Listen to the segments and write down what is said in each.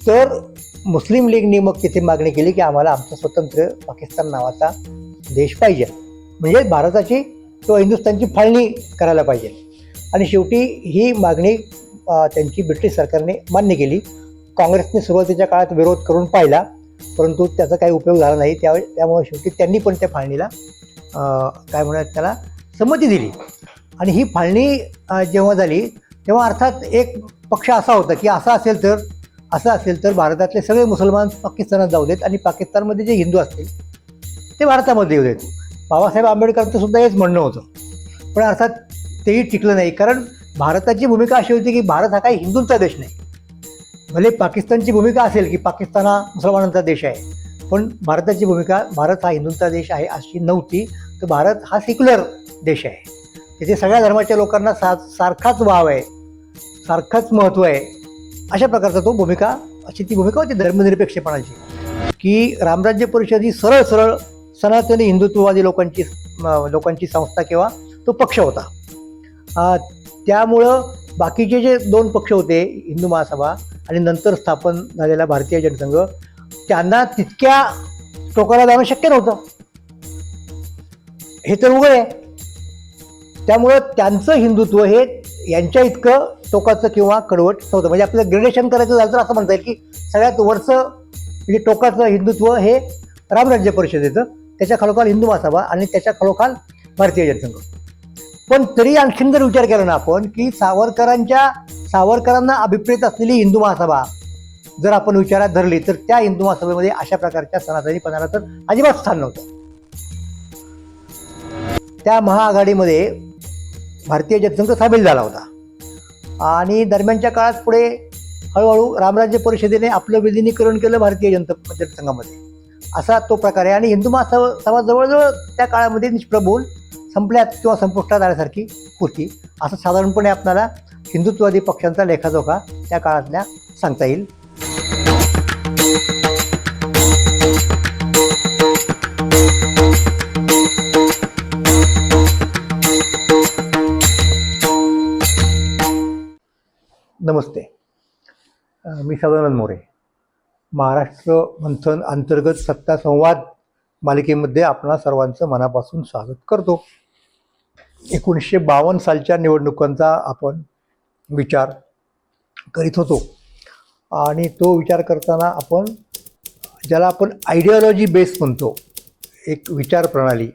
तर मुस्लिम लीगने मग तिथे मागणी केली की आम्हाला आमचा स्वतंत्र पाकिस्तान नावाचा देश पाहिजे. म्हणजे भारताची किंवा हिंदुस्थानची फाळणी करायला पाहिजे. आणि शेवटी ही मागणी त्यांची ब्रिटिश सरकारने मान्य केली. काँग्रेसने सुरुवातीच्या काळात विरोध करून पाहिला परंतु त्याचा काही उपयोग झाला नाही. त्या त्यामुळे शेवटी त्यांनी पण त्या फाळणीला काय म्हणूयात त्याला संमती दिली. आणि ही फाळणी जेव्हा झाली तेव्हा अर्थात एक पक्ष असा होता की असा असेल तर असं असेल तर भारतातले सगळे मुसलमान पाकिस्तानात जाऊ देत आणि पाकिस्तानमध्ये जे हिंदू असतील ते भारतामध्ये येऊ देत. बाबासाहेब आंबेडकरांचं सुद्धा हेच म्हणणं होतं. पण अर्थात तेही टिकलं नाही कारण भारताची भूमिका अशी होती की भारत हा काही हिंदूंचा देश नाही. भले पाकिस्तानची भूमिका असेल की पाकिस्तान हा मुसलमानांचा देश आहे पण भारताची भूमिका भारत हा हिंदूंचा देश आहे अशी नव्हती तर भारत हा सेक्युलर देश आहे. तिथे सगळ्या धर्माच्या लोकांना सा सारखाच वाव आहे सारखंच महत्त्व आहे. अशा प्रकारचा तो भूमिका अशी ती भूमिका होती धर्मनिरपेक्षपणाची. की रामराज्य परिषद ही सरळ सरळ सनातनी हिंदुत्ववादी लोकांची लोकांची संस्था किंवा तो पक्ष होता. त्यामुळं बाकीचे जे दोन पक्ष होते हिंदू महासभा आणि नंतर स्थापन झालेला भारतीय जनसंघ त्यांना तितक्या टोकाला जाणं शक्य नव्हतं. हे तर उघड. आहे त्यामुळं त्यांचं हिंदुत्व हे यांच्या इतकं टोकाचं किंवा कडवट नव्हतं. म्हणजे आपल्याला ग्रेडेशन करायचं झालं तर असं म्हणता येईल की सगळ्यात वरचं म्हणजे टोकाचं हिंदुत्व हे रामराज्य परिषदेचं त्याच्या खालोखाल हिंदू महासभा आणि त्याच्या खालोखाल भारतीय जनसंघ पण तरी आणखीन जर विचार केला ना आपण की सावरकरांच्या सावरकरांना अभिप्रेत असलेली हिंदू महासभा जर आपण विचारात धरली तर त्या हिंदू महासभेमध्ये अशा प्रकारच्या सनातनीपणाला तर अजिबात स्थान नव्हतं. त्या महाआघाडीमध्ये भारतीय जनसंघ सामील झाला होता. आणि दरम्यानच्या काळात पुढे हळूहळू रामराज्य परिषदेने आपलं विलिनीकरण केलं भारतीय जनता जनसंघामध्ये असा तो प्रकार आहे. आणि हिंदू महासभा जवळजवळ त्या काळामध्ये निष्प्रभ होऊन संपल्यात किंवा संपुष्टात आल्यासारखी होती असं साधारणपणे आपल्याला हिंदुत्ववादी पक्षांचा लेखाजोखा त्या काळातल्या सांगता येईल. मी सदानंद मोरे. महाराष्ट्र मंथन अंतर्गत सत्ता संवाद मालिकेमध्ये आपणा सर्वांचं मनापासून स्वागत करतो. एकोणीसशे बावन्न सालच्या निवडणुकांचा आपण विचार करीत होतो. आणि तो विचार करताना आपण ज्याला आपण आयडिओलॉजी बेस म्हणतो एक विचार प्रणाली.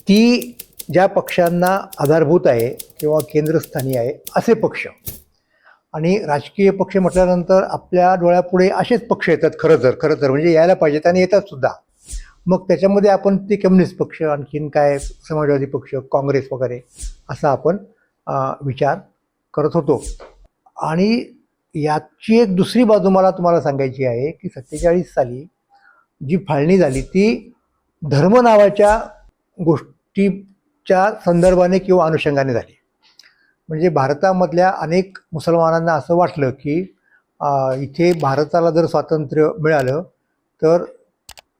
ती ज्या पक्षांना आधारभूत आहे किंवा केंद्रस्थानी आहे असे पक्ष. आणि राजकीय पक्ष म्हटल्यानंतर आपल्या डोळ्यापुढे असेच पक्ष येतात खरं तर खरं तर. म्हणजे यायला पाहिजेत आणि येतात सुद्धा. मग त्याच्यामध्ये आपण ते कम्युनिस्ट पक्ष आणखीन काय समाजवादी पक्ष काँग्रेस वगैरे असा आपण विचार करत होतो. आणि याची एक दुसरी बाजू मला तुम्हाला सांगायची आहे की सत्तेचाळीस साली जी फाळणी झाली ती धर्म नावाच्या गोष्टीच्या संदर्भाने किंवा अनुषंगाने झाली. म्हणजे भारतामधल्या अनेक मुसलमानांना असं वाटलं की इथे भारताला जर स्वातंत्र्य मिळालं तर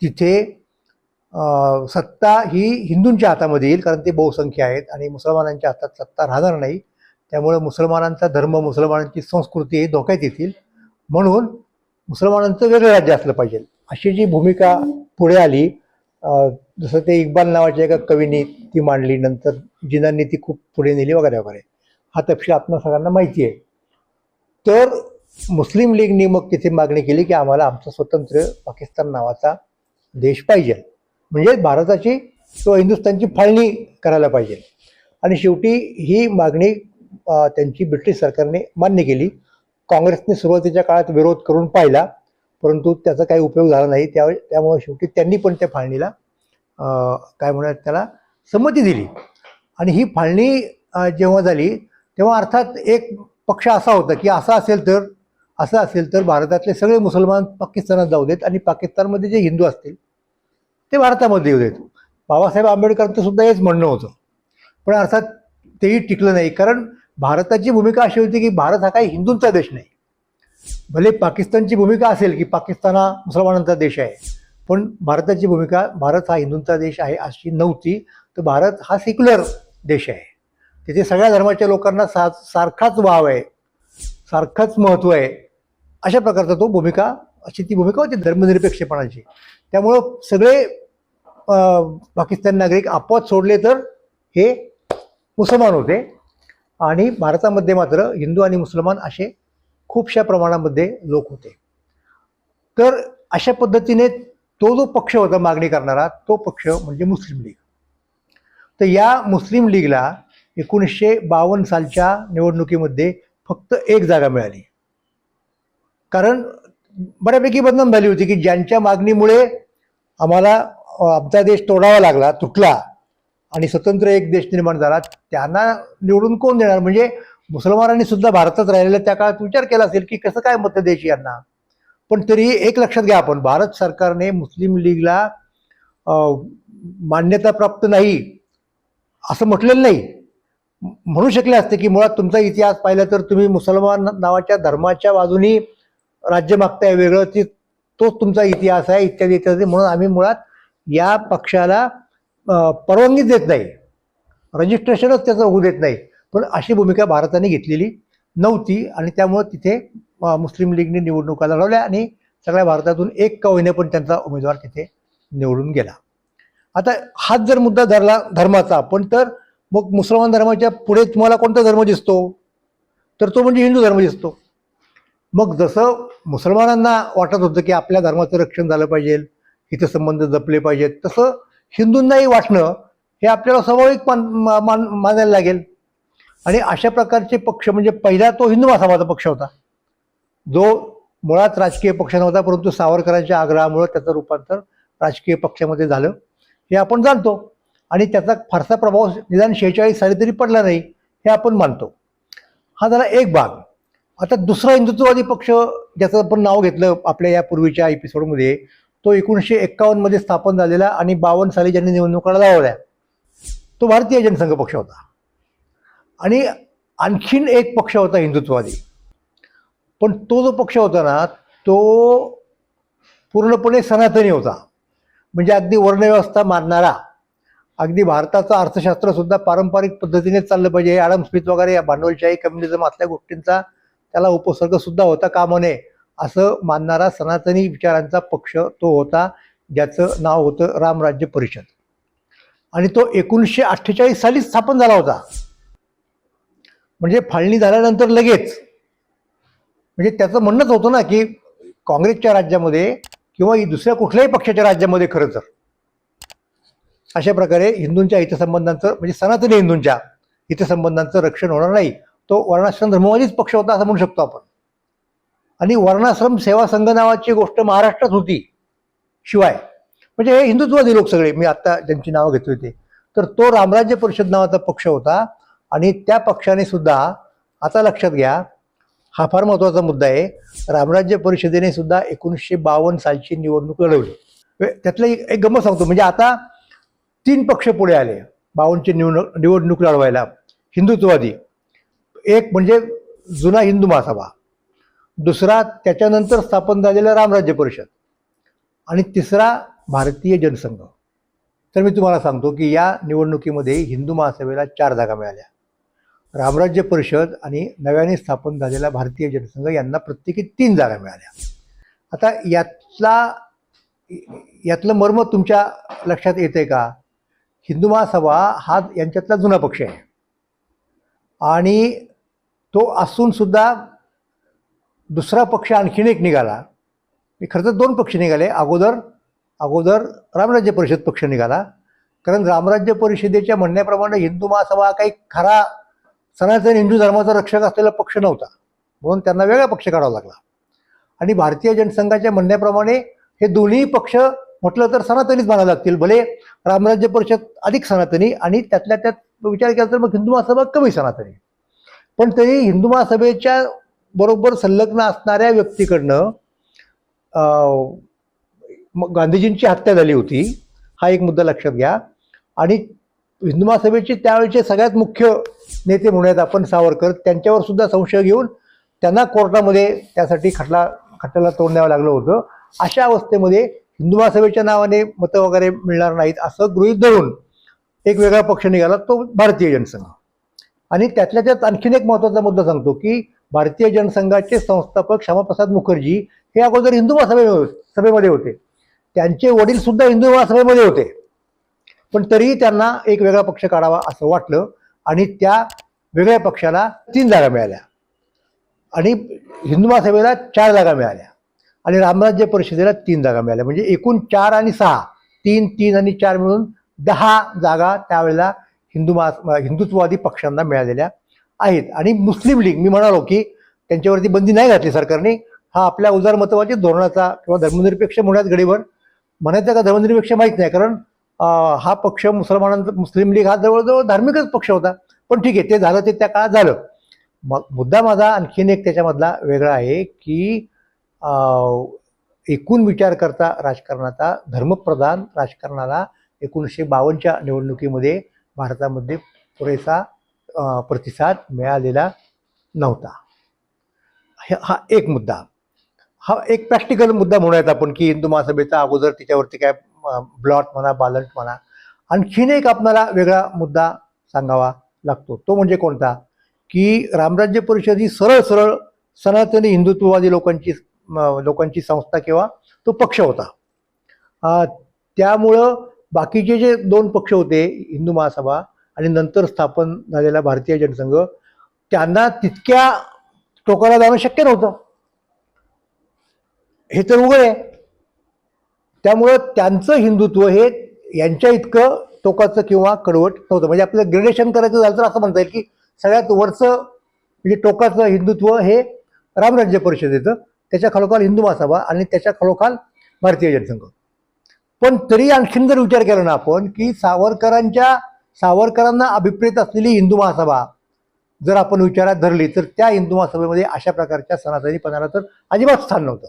तिथे सत्ता ही हिंदूंच्या हातामध्ये येईल कारण ते बहुसंख्य आहेत आणि मुसलमानांच्या हातात सत्ता राहणार नाही. त्यामुळे मुसलमानांचा धर्म मुसलमानांची संस्कृती हे धोक्यात येतील. म्हणून मुसलमानांचं वेगळं राज्य असलं पाहिजे. अशी जी भूमिका पुढे आली जसं ते इक्बाल नावाच्या एका कवीने ती मांडली नंतर जिनांनी ती खूप पुढे नेली वगैरे वगैरे. हा तपशील आपल्या सगळ्यांना माहिती आहे. तर मुस्लिम लीगने मग तिथे मागणी केली की आम्हाला आमचा स्वतंत्र पाकिस्तान नावाचा देश पाहिजे. म्हणजे भारताची किंवा हिंदुस्थानची फाळणी करायला पाहिजे. आणि शेवटी ही मागणी त्यांची ब्रिटिश सरकारने मान्य केली. काँग्रेसने सुरुवातीच्या काळात विरोध करून पाहिला परंतु त्याचा काही उपयोग झाला नाही. त्या त्यामुळे शेवटी त्यांनी पण त्या फाळणीला काय म्हणूयात त्याला संमती दिली. आणि ही फाळणी जेव्हा झाली तेव्हा अर्थात एक पक्ष असा होता की असा असेल तर असं असेल तर भारतातले सगळे मुसलमान पाकिस्तानात जाऊ देत आणि पाकिस्तानमध्ये जे हिंदू असतील ते भारतामध्ये येऊ देत. बाबासाहेब आंबेडकरांचं सुद्धा हेच म्हणणं होतं. पण अर्थात तेही टिकलं नाही. कारण भारताची भूमिका अशी होती की भारत हा काही हिंदूंचा देश नाही. भले पाकिस्तानची भूमिका असेल की पाकिस्तान हा मुसलमानांचा देश आहे पण भारताची भूमिका भारत हा हिंदूंचा देश आहे अशी नव्हती. तर भारत हा सेक्युलर देश आहे. तिथे सगळ्या धर्माच्या लोकांना सा सारखाच वाव आहे सारखंच महत्त्व आहे. अशा प्रकारचा तो भूमिका अशी ती भूमिका होती धर्मनिरपेक्षपणाची. त्यामुळं सगळे पाकिस्तानी नागरिक आपोआप सोडले तर हे मुसलमान होते. आणि भारतामध्ये मात्र हिंदू आणि मुसलमान असे खूपशा प्रमाणामध्ये लोक होते. तर अशा पद्धतीने तो जो पक्ष होता मागणी करणारा तो पक्ष म्हणजे मुस्लिम लीग. तर या मुस्लिम लीगला एकोणीसशे बावन्न सालच्या निवडणुकीमध्ये फक्त एक जागा मिळाली. कारण बऱ्यापैकी बदनाम झाली होती की ज्यांच्या मागणीमुळे आम्हाला आमचा देश तोडावा लागला तुटला आणि स्वतंत्र एक देश निर्माण झाला त्यांना निवडून कोण देणार? म्हणजे मुसलमानांनी सुद्धा भारतात राहिलेल्या त्या काळात विचार केला असेल की कसं काय मतं द्यायची यांना? पण तरी एक लक्षात घ्या आपण भारत सरकारने मुस्लिम लीगला मान्यता प्राप्त नाही असं म्हटलेलं नाही. म्हणू शकले असते की मुळात तुमचा इतिहास पाहिला तर तुम्ही मुसलमान नावाच्या धर्माच्या बाजूनी राज्य मागताय वेगळं ती तोच तुमचा इतिहास आहे इत्यादी इत्यादी. म्हणून आम्ही मुळात या पक्षाला परवानगी परवानगीच देत नाही. रजिस्ट्रेशनच त्याचं होऊ देत नाही. पण अशी भूमिका भारताने घेतलेली नव्हती आणि त्यामुळं तिथे मुस्लिम लीगने निवडणुका लढवल्या आणि सगळ्या भारतातून एक का पण त्यांचा उमेदवार तिथे निवडून गेला. आता हाच जर मुद्दा धरला धर्माचा पण तर मग मुसलमान धर्माच्या पुढे तुम्हाला कोणता धर्म दिसतो? तर तो म्हणजे हिंदू धर्म दिसतो. मग जसं मुसलमानांना वाटत होतं की आपल्या धर्माचं रक्षण झालं पाहिजे संबंध जपले पाहिजेत तसं हिंदूंनाही वाटणं हे आपल्याला स्वाभाविक मान मा- मान मानायला लागेल. आणि अशा प्रकारचे पक्ष म्हणजे पहिला तो हिंदू महासभाचा पक्ष होता. जो मुळात राजकीय पक्ष नव्हता परंतु सावरकरांच्या आग्रहामुळे त्याचं रूपांतर राजकीय पक्षामध्ये झालं. हे आपण जाणतो. आणि त्याचा फारसा प्रभाव निदान शेहेचाळीस साली तरी पडला नाही हे आपण मानतो. हा झाला एक भाग. आता दुसरा हिंदुत्ववादी पक्ष ज्याचं आपण नाव घेतलं आपल्या या पूर्वीच्या एपिसोडमध्ये तो एकोणीसशे एक्कावन्नमध्ये स्थापन झालेला आणि बावन्न साली ज्यांनी निवडणुका लावल्या तो भारतीय जनसंघ पक्ष होता. आणि आणखीन एक पक्ष होता हिंदुत्ववादी. पण तो जो पक्ष होता ना तो पूर्णपणे सनातनी होता. म्हणजे अगदी वर्णव्यवस्था मानणारा. अगदी भारताचं अर्थशास्त्र सुद्धा पारंपरिक पद्धतीने चाललं पाहिजे. ॲडम स्मिथ वगैरे या भांडवलशाही कम्युनिझम असल्या गोष्टींचा त्याला उपसर्ग सुद्धा होता कामा नये असं मानणारा सनातनी विचारांचा पक्ष तो होता ज्याचं नाव होतं रामराज्य परिषद. आणि तो एकोणीसशे अठ्ठेचाळीस साली स्थापन झाला होता. म्हणजे फाळणी झाल्यानंतर लगेच. म्हणजे त्याचं म्हणणंच होतं ना की काँग्रेसच्या राज्यामध्ये किंवा दुसऱ्या कुठल्याही पक्षाच्या राज्यामध्ये खरं तर. अशा प्रकारे हिंदूंच्या हितसंबंधांचं म्हणजे सनातनी हिंदूंच्या हितसंबंधांचं रक्षण होणार नाही. तो वर्णाश्रम धर्मवादीच पक्ष होता असं म्हणू शकतो आपण. आणि वर्णाश्रम सेवा संघ नावाची गोष्ट महाराष्ट्रात होती शिवाय. म्हणजे हे हिंदुत्ववादी लोक सगळे मी आत्ता ज्यांची नावं घेतली होती. तर तो रामराज्य परिषद नावाचा पक्ष होता आणि त्या पक्षाने सुद्धा आता लक्षात घ्या हा फार महत्त्वाचा मुद्दा आहे रामराज्य परिषदेने सुद्धा एकोणीसशे बावन्न सालची निवडणूक लढवली. त्यातलं एक एक गंमत सांगतो. म्हणजे आता तीन पक्ष पुढे आले. बावनची निवडणूक निवडणूक लढवायला. हिंदुत्ववादी. एक म्हणजे जुना हिंदू महासभा. दुसरा त्याच्यानंतर स्थापन झालेला रामराज्य परिषद. आणि तिसरा भारतीय जनसंघ. तर मी तुम्हाला सांगतो की या निवडणुकीमध्ये हिंदू महासभेला चार जागा मिळाल्या. रामराज्य परिषद आणि नव्याने स्थापन झालेला भारतीय जनसंघ यांना प्रत्येकी तीन जागा मिळाल्या. आता यातला यातलं मर्म तुमच्या लक्षात येते का? हिंदू महासभा हा यांच्यातला जुना पक्ष आहे. आणि तो असूनसुद्धा दुसरा पक्ष आणखीन एक निघाला. खरं तर दोन पक्ष निघाले. अगोदर अगोदर रामराज्य परिषद पक्ष निघाला. कारण रामराज्य परिषदेच्या म्हणण्याप्रमाणे हिंदू महासभा हा काही खरा सनातन हिंदू धर्माचा रक्षक असलेला पक्ष नव्हता. म्हणून त्यांना वेगळा पक्ष काढावा लागला. आणि भारतीय जनसंघाच्या म्हणण्याप्रमाणे हे दोन्ही पक्ष म्हटलं तर सनातनीच मानावे लागतील. भले रामराज्य परिषद अधिक सनातनी आणि त्यातल्या त्यात विचार केला तर मग हिंदू महासभा कमी सनातनी. पण तरी हिंदू महासभेच्या बरोबर संलग्न असणाऱ्या व्यक्तीकडनं मग गांधीजींची हत्या झाली होती. हा एक मुद्दा लक्षात घ्या. आणि हिंदू महासभेचे त्यावेळेचे सगळ्यात मुख्य नेते म्हणूयात आपण सावरकर. त्यांच्यावर सुद्धा संशय घेऊन त्यांना कोर्टामध्ये त्यासाठी खटला खटल्याला तोंड द्यावं लागलं होतं. अशा अवस्थेमध्ये हिंदू महासभेच्या नावाने मतं वगैरे मिळणार नाहीत असं गृहीत धरून एक वेगळा पक्ष निघाला तो भारतीय जनसंघ. आणि त्यातल्या त्यात आणखीन एक महत्त्वाचा मुद्दा सांगतो की भारतीय जनसंघाचे संस्थापक श्यामाप्रसाद मुखर्जी हे अगोदर हिंदू महासभे सभेमध्ये होते. त्यांचे वडील सुद्धा हिंदू महासभेमध्ये होते. पण तरीही त्यांना एक वेगळा पक्ष काढावा असं वाटलं आणि त्या वेगळ्या पक्षाला तीन जागा मिळाल्या. आणि हिंदू महासभेला चार जागा मिळाल्या. आणि रामराज्य परिषदेला तीन जागा मिळाल्या. म्हणजे एकूण चार आणि सहा. तीन तीन आणि चार मिळून दहा जागा त्यावेळेला हिंदू महा हिंदुत्ववादी पक्षांना मिळालेल्या आहेत. आणि मुस्लिम लीग मी म्हणालो की त्यांच्यावरती बंदी नाही घातली सरकारने. हा आपल्या उदारमतवादी धोरणाचा किंवा धर्मनिरपेक्ष म्हणण्यात गडीवर म्हणायचं का धर्मनिरपेक्ष माहीत नाही. कारण हा पक्ष मुसलमानांचा मुस्लिम लीग हा जवळजवळ धार्मिकच पक्ष होता. पण ठीक आहे ते झालं ते त्या काळात झालं. मग मुद्दा माझा आणखीन एक त्याच्यामधला वेगळा आहे की एकूण विचार करता राजकारणाचा धर्मप्रधान राजकारणाला एकोणीसशे बावन्नच्या निवडणुकीमध्ये भारतामध्ये पुरेसा प्रतिसाद मिळालेला नव्हता. हा एक मुद्दा. हा एक प्रॅक्टिकल मुद्दा म्हणूयात आपण की हिंदू महासभेचा अगोदर तिच्यावरती काय ब्लॉट म्हणा बालंट म्हणा आणखीन एक आपणाला वेगळा मुद्दा सांगावा लागतो. तो म्हणजे कोणता? की रामराज्य परिषद ही सरळ सरळ सनातनी हिंदुत्ववादी लोकांची लोकांची संस्था किंवा तो पक्ष होता. त्यामुळं बाकीचे जे दोन पक्ष होते हिंदू महासभा आणि नंतर स्थापन झालेला भारतीय जनसंघ त्यांना तितक्या टोकाला जाणं शक्य नव्हतं. हे तर उघड आहे. त्यामुळं त्यांचं हिंदुत्व हे यांच्या इतकं टोकाचं किंवा कडवट नव्हतं. म्हणजे आपलं ग्रेडेशन करायचं झालं तर असं म्हणता येईल की सगळ्यात वरचं म्हणजे टोकाचं हिंदुत्व हे रामराज्य परिषदेचं. त्याच्या खालोखाल हिंदू महासभा आणि त्याच्या खालोखाल भारतीय जनसंघ. पण तरी आणखीन जर विचार केला ना आपण की सावरकरांच्या सावरकरांना अभिप्रेत असलेली हिंदू महासभा जर आपण विचारात धरली तर त्या हिंदू महासभेमध्ये अशा प्रकारच्या सनातनीपणाला तर अजिबात स्थान नव्हतं.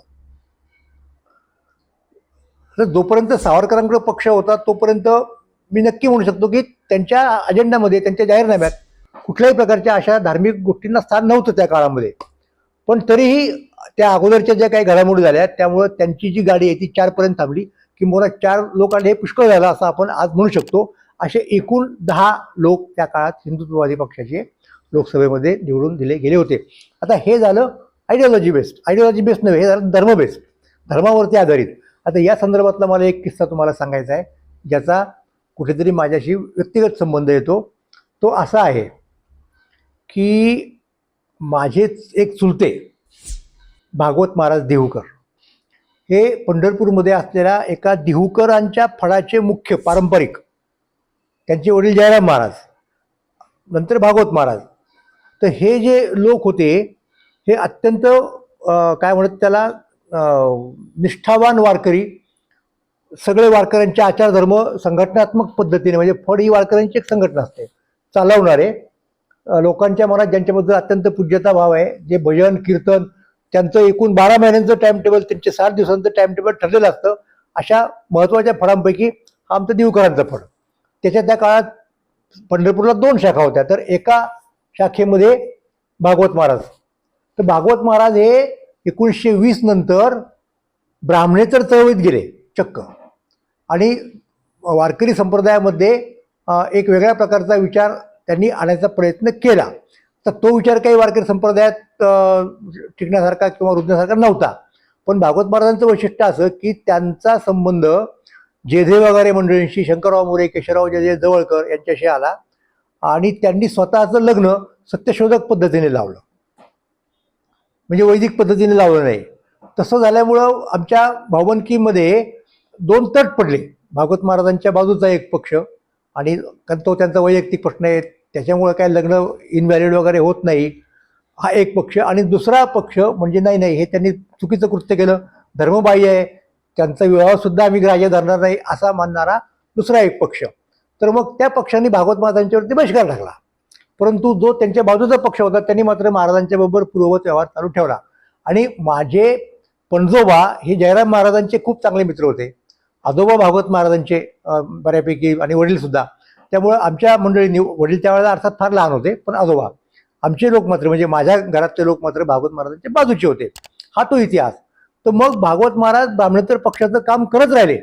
तर जोपर्यंत सावरकरांकडे पक्ष होता तोपर्यंत मी नक्की म्हणू शकतो की त्यांच्या अजेंडामध्ये त्यांच्या जाहीरनाम्यात कुठल्याही प्रकारच्या अशा धार्मिक गोष्टींना स्थान नव्हतं त्या काळामध्ये. पण तरीही त्या अगोदरच्या ज्या काही घडामोडी झाल्या त्यामुळं त्यांची जी गाडी आहे ती चारपर्यंत थांबली. किंवा चार लोक हे पुष्कळ झालं असं आपण आज म्हणू शकतो. असे एकूण दहा लोक त्या काळात हिंदुत्ववादी पक्षाचे लोकसभेमध्ये निवडून दिले गेले होते. आता हे झालं आयडिओलॉजी बेस्ड आयडिओलॉजी बेस्ड नव्हे हे झालं धर्म बेस्ड धर्मावरती आधारित. आता या संदर्भातला मला एक किस्सा तुम्हाला सांगायचा आहे ज्याचा कुठेतरी माझ्याशी व्यक्तिगत संबंध येतो. तो असा आहे की माझेच एक चुलते भागवत महाराज देहूकर हे पंढरपूरमध्ये असलेल्या एका देहूकरांच्या फळाचे मुख्य पारंपरिक त्यांचे वडील जयराम महाराज नंतर भागवत महाराज. तर हे जे लोक होते हे अत्यंत काय म्हणत त्याला निष्ठावान वारकरी सगळे वारकऱ्यांचे आचारधर्म संघटनात्मक पद्धतीने म्हणजे फड ही वारकऱ्यांची एक संघटना असते चालवणारे. लोकांच्या मनात ज्यांच्याबद्दल अत्यंत पूज्यता भाव आहे जे भजन कीर्तन त्यांचं एकूण बारा महिन्यांचं टाइम टेबल त्यांचे सात दिवसांचं टाइम टेबल ठरलेलं असतं. अशा महत्त्वाच्या फळांपैकी हा आमचं देवकरांचं फळ. त्याच्या त्या काळात पंढरपूरला दोन शाखा होत्या तर एका शाखेमध्ये भागवत महाराज. तर भागवत महाराज हे एकोणीसशे वीस नंतर ब्राह्मणेतर चळवळीत गेले चक्क. आणि वारकरी संप्रदायामध्ये एक वेगळ्या प्रकारचा विचार त्यांनी आणायचा प्रयत्न केला. तर तो विचार काही वारकरी संप्रदायात टिकण्यासारखा किंवा रुजण्यासारखा नव्हता. पण भागवत महाराजांचं वैशिष्ट्य असं की त्यांचा संबंध जेधे वगैरे मंडळींशी शंकरराव मोरे केशवराव जेधे जवळकर यांच्याशी आला आणि त्यांनी स्वतःचं लग्न सत्यशोधक पद्धतीने लावलं. म्हणजे वैदिक पद्धतीने लावलं नाही. तसं झाल्यामुळं आमच्या भावंकीमध्ये दोन तट पडले. भागवत महाराजांच्या बाजूचा एक पक्ष आणि कारण तो त्यांचा वैयक्तिक प्रश्न आहे त्याच्यामुळं काय लग्न इनव्हॅलिड वगैरे होत नाही. हा एक पक्ष आणि दुसरा पक्ष म्हणजे नाही नाही हे त्यांनी चुकीचं कृत्य केलं. धर्मबाह्य आहे. त्यांचा विवाहसुद्धा आम्ही ग्राह्य धरणार नाही असा मानणारा दुसरा एक पक्ष. तर मग त्या पक्षाने भागवत महाराजांच्यावरती बहिष्कार टाकला. परंतु जो त्यांच्या बाजूचा पक्ष होता त्यांनी मात्र महाराजांच्या बरोबर पूर्ववत व्यवहार चालू ठेवला. आणि माझे पणजोबा हे जयराम महाराजांचे खूप चांगले मित्र होते. आजोबा भागवत महाराजांचे बऱ्यापैकी आणि वडीलसुद्धा त्यामुळं आमच्या मंडळींनी वडील त्यावेळेला अर्थात फार लहान होते पण आजोबा आमचे लोक मात्र म्हणजे माझ्या घरातले लोक मात्र भागवत महाराजांच्या बाजूचे होते. हा तो इतिहास. तर मग भागवत महाराज ब्राह्मणोत्तर पक्षाचं काम करत राहिले.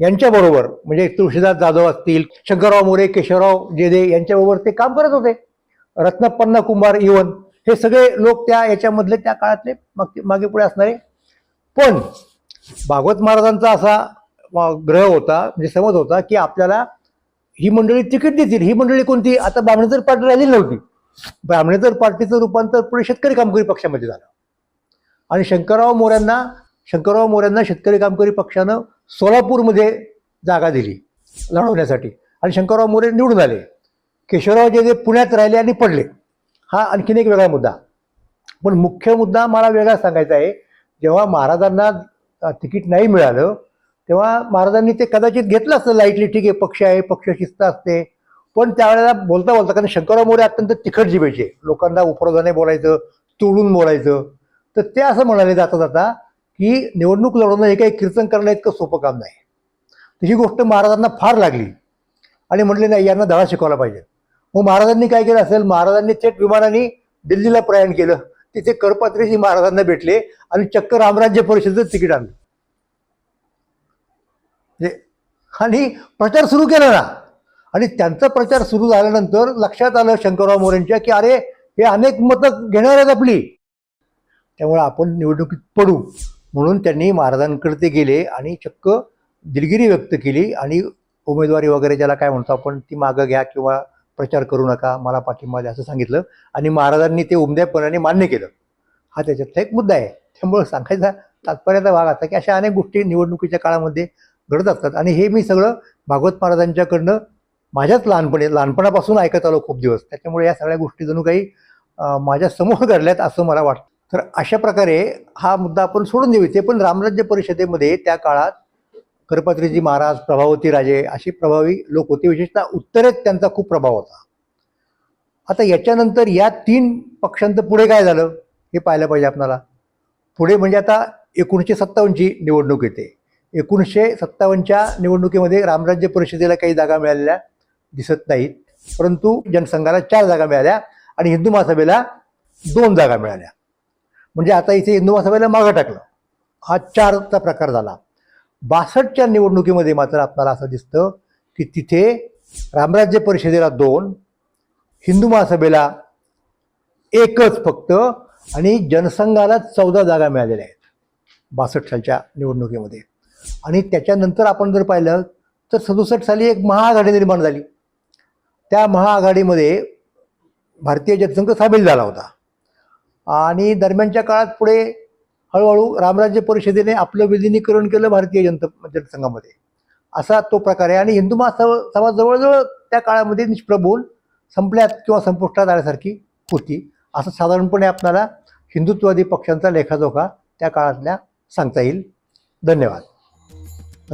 यांच्याबरोबर म्हणजे तुळशीदास जाधव असतील शंकरराव मोरे केशवराव जेदे यांच्याबरोबर ते काम करत होते. रत्नपन्ना कुंभार इवन हे सगळे लोक त्या याच्यामधले त्या काळातले मागे मागे पुढे असणारे. पण भागवत महाराजांचा असा ग्रह होता म्हणजे समज होता की आपल्याला ही मंडळी तिकीट देतील. ही मंडळी कोणती? आता ब्राह्मणेतर पार्टी राहिलेली नव्हती. ब्राह्मणेतर पार्टीचं रूपांतर पुढे शेतकरी कामगारी पक्षामध्ये झालं. आणि शंकरराव मोऱ्यांना शंकरराव मोऱ्यांना शेतकरी कामगारी पक्षानं सोलापूरमध्ये जागा दिली लढवण्यासाठी. आणि शंकरराव मोरे निवडून आले. केशवराव जे पुण्यात राहिले आणि पडले. हा आणखीन एक वेगळा मुद्दा. पण मुख्य मुद्दा मला वेगळा सांगायचा आहे. जेव्हा महाराजांना तिकीट नाही मिळालं तेव्हा महाराजांनी ते कदाचित घेतलं असतं लाईटली ठीक आहे पक्ष आहे पक्ष शिस्त असते. पण त्यावेळेला बोलता बोलता कारण शंकरराव मोरे अत्यंत तिखट जिभेचे. लोकांना उपरोधाने बोलायचं तोडून बोलायचं. तर ते असं म्हणाले जाता जाता की निवडणूक लढवणं हे काही कीर्तन करणं इतकं सोपं काम नाही. तर ही गोष्ट महाराजांना फार लागली. आणि म्हटले नाही यांना धडा शिकवला पाहिजे. मग महाराजांनी काय केलं असेल? महाराजांनी थेट विमानाने दिल्लीला प्रयाण केलं. तिथे करपात्रीजी महाराजांना भेटले आणि चक्क रामराज्य परिषदेचं तिकीट आणलं म्हणजे आणि प्रचार सुरू केला ना. आणि त्यांचा प्रचार सुरू झाल्यानंतर लक्षात आलं शंकरराव मोरेंच्या की अरे हे अनेक मतं घेणार आहेत आपली. त्यामुळे आपण निवडणुकीत पडू. म्हणून त्यांनी महाराजांकडे ते गेले आणि चक्क दिलगिरी व्यक्त केली आणि उमेदवारी वगैरे ज्याला काय म्हणतो आपण ती मागं घ्या किंवा प्रचार करू नका मला पाठिंबा द्या असं सांगितलं. आणि महाराजांनी ते उमद्यापणाने मान्य केलं. हा त्याच्यातला एक मुद्दा आहे. त्यामुळं सांगायचा तात्पर्याचा भाग असा की अशा अनेक गोष्टी निवडणुकीच्या काळामध्ये घडत असतात आणि हे मी सगळं भागवत महाराजांच्याकडनं माझ्याच लहानपणी लहानपणापासून ऐकत आलो खूप दिवस. त्याच्यामुळे या सगळ्या गोष्टी जणू काही माझ्यासमोर घडल्यात असं मला वाटतं. तर अशा प्रकारे हा मुद्दा आपण सोडून देऊ इथे पण रामराज्य परिषदेमध्ये त्या काळात करपात्रीजी महाराज प्रभावती राजे अशी प्रभावी लोक होते. विशेषतः उत्तरेत त्यांचा खूप प्रभाव होता. आता याच्यानंतर या तीन पक्षांचं पुढे काय झालं हे पाहायला पाहिजे आपणाला. पुढे म्हणजे आता एकोणीसशे सत्तावन्नची निवडणूक येते. एकोणीसशे सत्तावन्नच्या निवडणुकीमध्ये रामराज्य परिषदेला काही जागा मिळालेल्या दिसत नाहीत. परंतु जनसंघाला चार जागा मिळाल्या आणि हिंदू महासभेला दोन जागा मिळाल्या. म्हणजे आता इथे हिंदू महासभेला मागं टाकलं. हा चारचा प्रकार झाला. बासष्टच्या निवडणुकीमध्ये मात्र आपल्याला असं दिसतं की तिथे रामराज्य परिषदेला दोन हिंदू महासभेला एकच फक्त आणि जनसंघाला चौदा जागा मिळालेल्या आहेत बासष्ट सालच्या निवडणुकीमध्ये. आणि त्याच्यानंतर आपण जर पाहिलं तर सदुसष्ट साली एक महाआघाडी निर्माण झाली. त्या महाआघाडीमध्ये भारतीय जनसंघ सामील झाला होता. आणि दरम्यानच्या काळात पुढे हळूहळू रामराज्य परिषदेने आपलं विलिनीकरण केलं भारतीय जनता जनसंघामध्ये. असा तो प्रकार आहे. आणि हिंदू महासभा जवळजवळ त्या काळामध्ये निष्प्रभ होऊन संपल्यात किंवा संपुष्टात आल्यासारखी होती. असं साधारणपणे आपल्याला हिंदुत्ववादी पक्षांचा लेखाजोखा त्या काळातल्या सांगता येईल. धन्यवाद.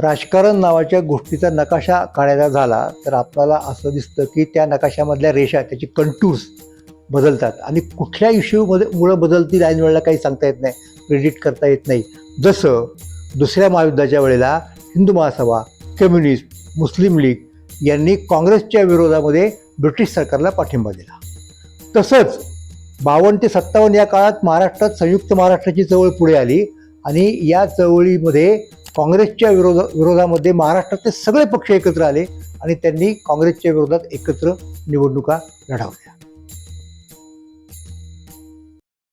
राजकारण नावाच्या गोष्टीचा नकाशा काढायचा झाला तर आपल्याला असं दिसतं की त्या नकाशामधल्या रेषा त्याची कंटूर्स बदलतात. आणि कुठल्या इश्यूमध्ये मुळं बदलतील ऐन वेळेला काही सांगता येत नाही प्रेडिक्ट करता येत नाही. जसं दुसऱ्या महायुद्धाच्या वेळेला हिंदू महासभा कम्युनिस्ट मुस्लिम लीग यांनी काँग्रेसच्या विरोधामध्ये ब्रिटिश सरकारला पाठिंबा दिला. तसंच बावन्न ते सत्तावन्न या काळात महाराष्ट्रात संयुक्त महाराष्ट्राची चळवळ पुढे आली आणि या चळवळीमध्ये काँग्रेसच्या विरोधा विरोधामध्ये महाराष्ट्रातले सगळे पक्ष एकत्र आले आणि त्यांनी काँग्रेसच्या विरोधात एकत्र निवडणुका लढवल्या.